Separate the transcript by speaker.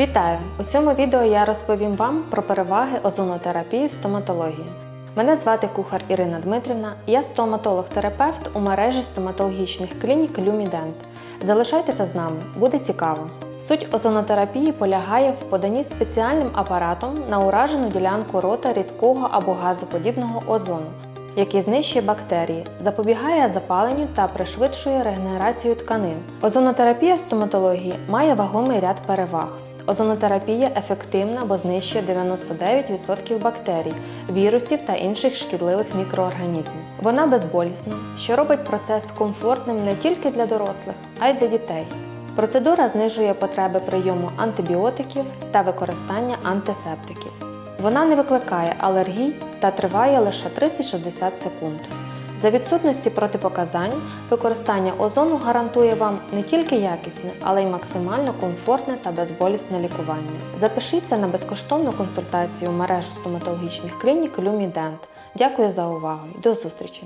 Speaker 1: Вітаю! У цьому відео я розповім вам про переваги озонотерапії в стоматології. Мене звати кухар Ірина Дмитрівна, я стоматолог-терапевт у мережі стоматологічних клінік Люмідент. Залишайтеся з нами, буде цікаво. Суть озонотерапії полягає в поданні спеціальним апаратом на уражену ділянку рота рідкого або газоподібного озону, який знищує бактерії, запобігає запаленню та пришвидшує регенерацію тканин. Озонотерапія стоматології має вагомий ряд переваг. Озонотерапія ефективна, бо знищує 99% бактерій, вірусів та інших шкідливих мікроорганізмів. Вона безболісна, що робить процес комфортним не тільки для дорослих, а й для дітей. Процедура знижує потреби прийому антибіотиків та використання антисептиків. Вона не викликає алергій та триває лише 30-60 секунд. За відсутності протипоказань, використання озону гарантує вам не тільки якісне, але й максимально комфортне та безболісне лікування. Запишіться на безкоштовну консультацію в мережу стоматологічних клінік Люмідент. Дякую за увагу і до зустрічі!